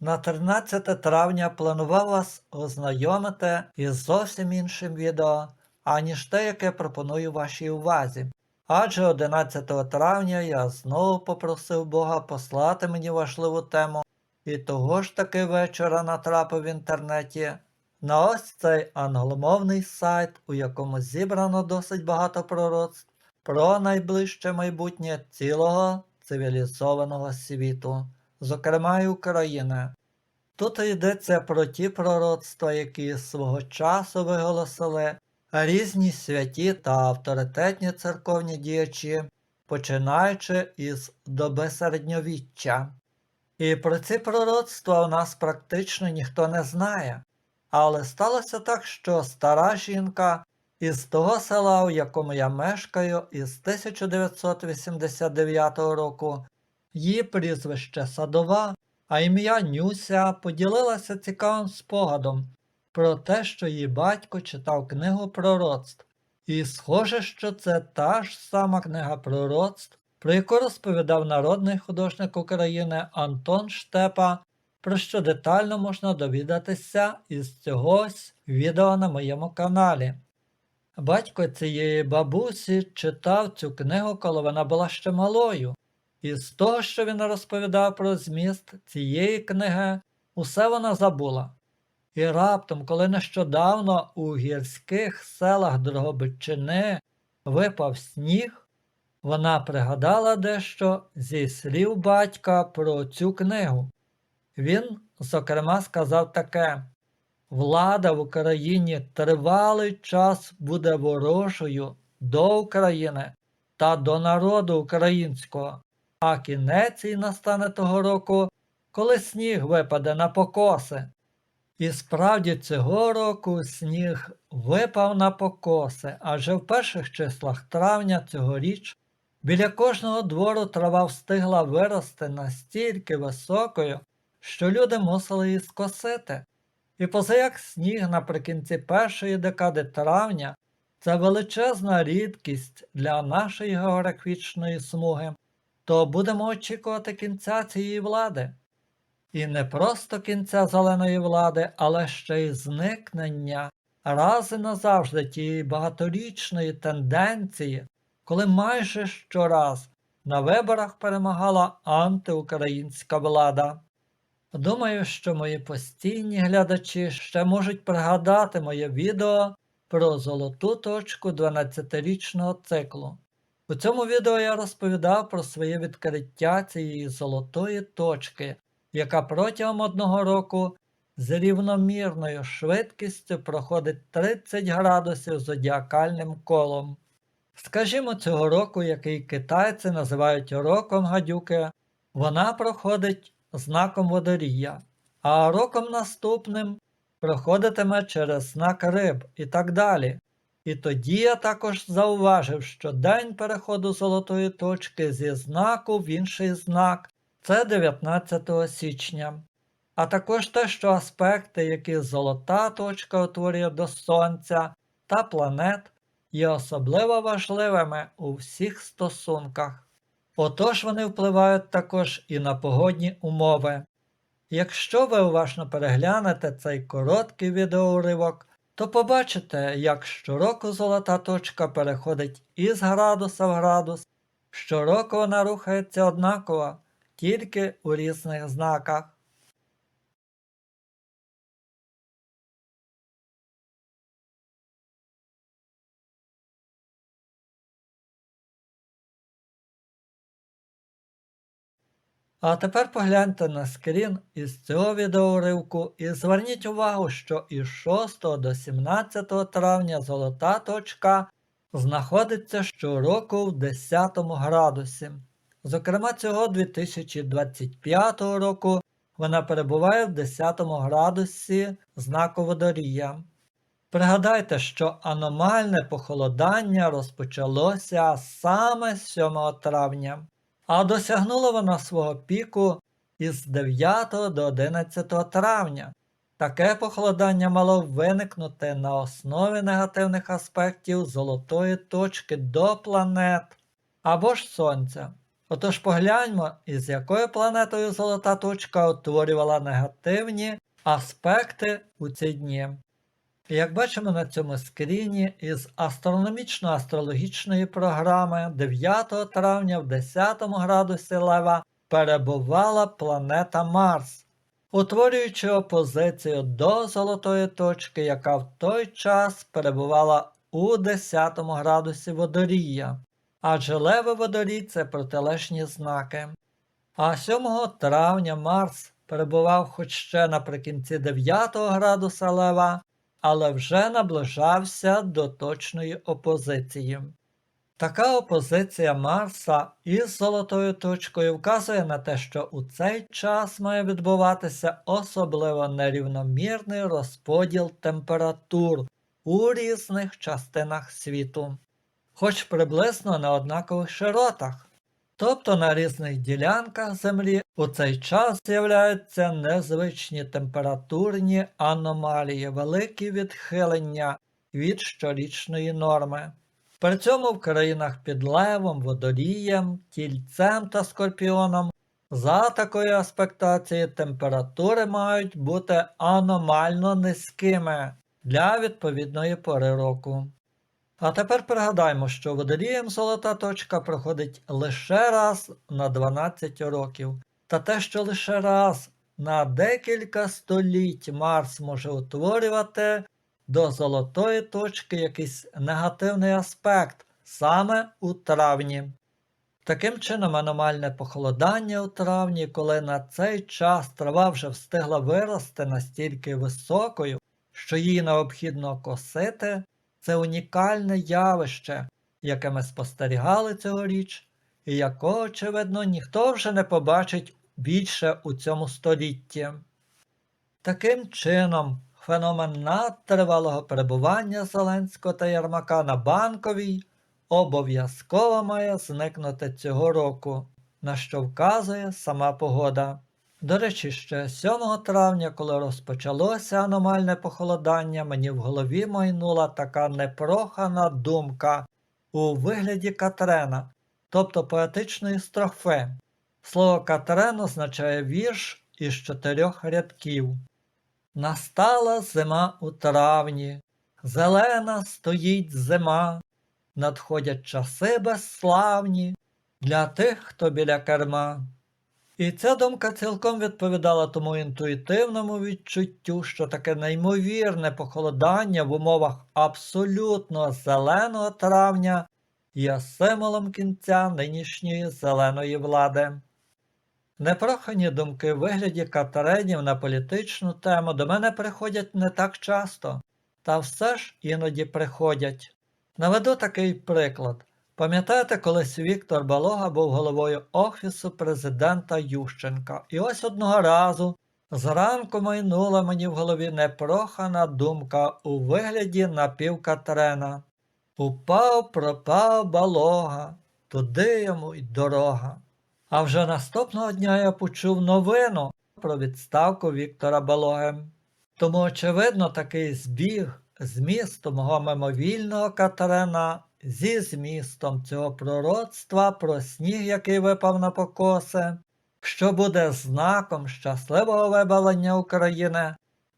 На 13 травня планував вас ознайомити із зовсім іншим відео, аніж те, яке пропоную вашій увазі. Адже 11 травня я знову попросив Бога послати мені важливу тему, і того ж таки вечора натрапив в інтернеті. На ось цей англомовний сайт, у якому зібрано досить багато пророцтв про найближче майбутнє цілого цивілізованого світу, зокрема й України. Тут йдеться про ті пророцтва, які свого часу виголосили різні святі та авторитетні церковні діячі, починаючи із доби середньовіччя. І про ці пророцтва у нас практично ніхто не знає. Але сталося так, що стара жінка із того села, у якому я мешкаю, із 1989 року, її прізвище Садова, а ім'я Нюся поділилася цікавим спогадом про те, що її батько читав книгу пророцтв. І схоже, що це та ж сама книга пророцтв, про яку розповідав народний художник України Антон Штепа, про що детально можна довідатися із цього ось відео на моєму каналі. Батько цієї бабусі читав цю книгу, коли вона була ще малою, і з того, що він розповідав про зміст цієї книги, усе вона забула. І раптом, коли нещодавно у гірських селах Дрогобичини випав сніг, вона пригадала дещо зі слів батька про цю книгу. Він, зокрема, сказав таке: влада в Україні тривалий час буде ворожою до України та до народу українського, а кінець і настане того року, коли сніг випаде на покоси. І справді цього року сніг випав на покоси, адже в перших числах травня цьогоріч біля кожного двору трава встигла вирости настільки високою, що люди мусили її скосити. І позаяк сніг наприкінці першої декади травня це величезна рідкість для нашої географічної смуги, то будемо очікувати кінця цієї влади. І не просто кінця зеленої влади, але ще й зникнення раз і назавжди тієї багаторічної тенденції, коли майже щораз на виборах перемагала антиукраїнська влада. Думаю, що мої постійні глядачі ще можуть пригадати моє відео про золоту точку 12-річного циклу. У цьому відео я розповідав про своє відкриття цієї золотої точки, яка протягом одного року з рівномірною швидкістю проходить 30 градусів зодіакальним колом. Скажімо, цього року, який китайці називають роком гадюки, вона проходить знаком водорія, а роком наступним проходитиме через знак риб і так далі. І тоді я також зауважив, що день переходу золотої точки зі знаку в інший знак це 19 січня. А також те, що аспекти, які золота точка утворює до Сонця та планет, є особливо важливими у всіх стосунках. Отож вони впливають також і на погодні умови. Якщо ви уважно переглянете цей короткий відеоуривок, то побачите, як щороку золота точка переходить із градуса в градус, щороку вона рухається однаково, тільки у різних знаках. А тепер погляньте на скрін із цього відеоуривку і зверніть увагу, що із 6 до 17 травня золота точка знаходиться щороку в 10 градусі. Зокрема, цього 2025 року вона перебуває в 10 градусі знаку водорія. Пригадайте, що аномальне похолодання розпочалося саме 7 травня а досягнула вона свого піку із 9 до 11 травня. Таке похолодання мало виникнути на основі негативних аспектів золотої точки до планет або ж Сонця. Отож погляньмо, із якою планетою золота точка утворювала негативні аспекти у ці дні. Як бачимо на цьому скріні, із астрономічно-астрологічної програми 9 травня в 10 градусі Лева перебувала планета Марс, утворюючи опозицію до золотої точки, яка в той час перебувала у 10 градусі Водорія, адже Леви Водорій це протилежні знаки. А 7 травня Марс перебував хоч ще наприкінці 9 градуса Лева, але вже наближався до точної опозиції. Така опозиція Марса із золотою точкою вказує на те, що у цей час має відбуватися особливо нерівномірний розподіл температур у різних частинах світу, хоч приблизно на однакових широтах. Тобто на різних ділянках Землі у цей час з'являються незвичні температурні аномалії, великі відхилення від щорічної норми. При цьому в країнах під Левом, Водолієм, Тільцем та Скорпіоном за такої аспектації температури мають бути аномально низькими для відповідної пори року. А тепер пригадаймо, що водолієм золота точка проходить лише раз на 12 років, та те, що лише раз на декілька століть Марс може утворювати до золотої точки якийсь негативний аспект саме у травні. Таким чином, аномальне похолодання у травні, коли на цей час трава вже встигла вирости настільки високою, що її необхідно косити, це унікальне явище, яке ми спостерігали цьогоріч, і якого, очевидно, ніхто вже не побачить більше у цьому столітті. Таким чином, феномен надтривалого перебування Зеленського та Ярмака на банковій обов'язково має зникнути цього року, на що вказує сама погода. До речі, ще 7 травня, коли розпочалося аномальне похолодання, мені в голові майнула така непрохана думка у вигляді Катрена, тобто поетичної строфи. Слово Катрен означає вірш із чотирьох рядків. Настала зима у травні, зелена стоїть зима, надходять часи безславні для тих, хто біля керма. І ця думка цілком відповідала тому інтуїтивному відчуттю, що таке неймовірне похолодання в умовах абсолютно зеленого травня є символом кінця нинішньої зеленої влади. Непрохані думки в вигляді катеренів на політичну тему до мене приходять не так часто, та все ж іноді приходять. Наведу такий приклад. Пам'ятаєте, колись Віктор Балога був головою Офісу президента Ющенка, і ось одного разу зранку майнула мені в голові непрохана думка у вигляді напівкатрена. Упав, пропав балога, туди йому й дорога. А вже наступного дня я почув новину про відставку Віктора Балоги. Тому, очевидно, такий збіг змісту мого мимовільного Катерина зі змістом цього пророцтва про сніг, який випав на покоси, що буде знаком щасливого вибавлення України,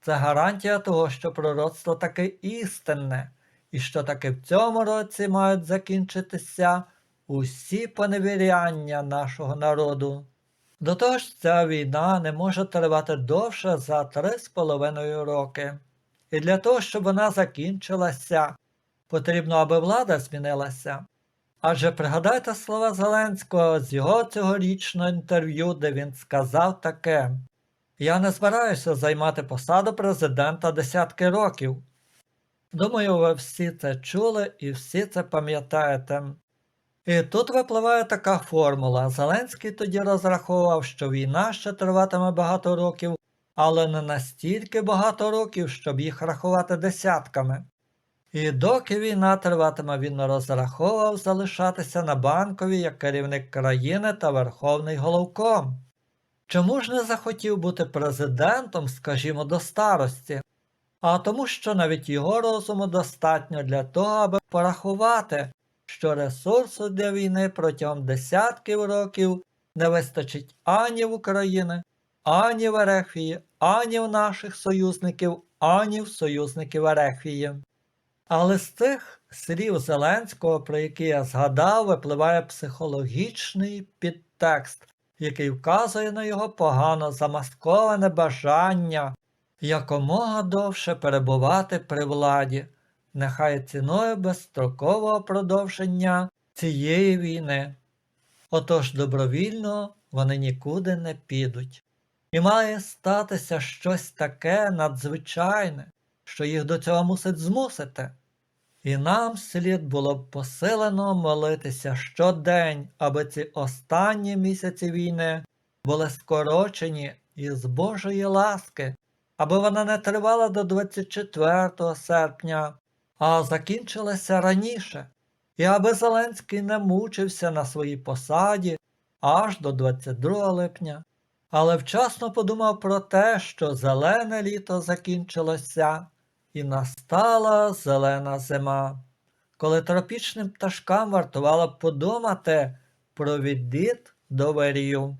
це гарантія того, що пророцтво таки істинне, і що таки в цьому році мають закінчитися усі поневіряння нашого народу. До того ж, ця війна не може тривати довше за три з половиною роки. І для того, щоб вона закінчилася, потрібно, аби влада змінилася. Адже пригадайте слова Зеленського з його цьогорічного інтерв'ю, де він сказав таке: Я не збираюся займати посаду президента десятки років. Думаю, ви всі це чули і всі це пам'ятаєте. І тут випливає така формула. Зеленський тоді розраховував, що війна ще триватиме багато років, але не настільки багато років, щоб їх рахувати десятками. І доки війна триватиме, він розраховував залишатися на банковій як керівник країни та верховний головком. Чому ж не захотів бути президентом, скажімо, до старості? А тому, що навіть його розуму достатньо для того, аби порахувати, що ресурсу для війни протягом десятків років не вистачить ані в України, ані в Ерефії, ані в наших союзників, ані в союзників Ерефії. Але з тих слів Зеленського, про які я згадав, випливає психологічний підтекст, який вказує на його погано замасковане бажання якомога довше перебувати при владі, нехай ціною безстрокового продовження цієї війни. Отож добровільно вони нікуди не підуть. І має статися щось таке надзвичайне, що їх до цього мусить змусити. І нам слід було б посилено молитися щодень, аби ці останні місяці війни були скорочені із Божої ласки, аби вона не тривала до 24 серпня, а закінчилася раніше, і аби Зеленський не мучився на своїй посаді аж до 22 липня. Але вчасно подумав про те, що зелене літо закінчилося, і настала зелена зима, коли тропічним пташкам вартувало подумати про відліт до вирію.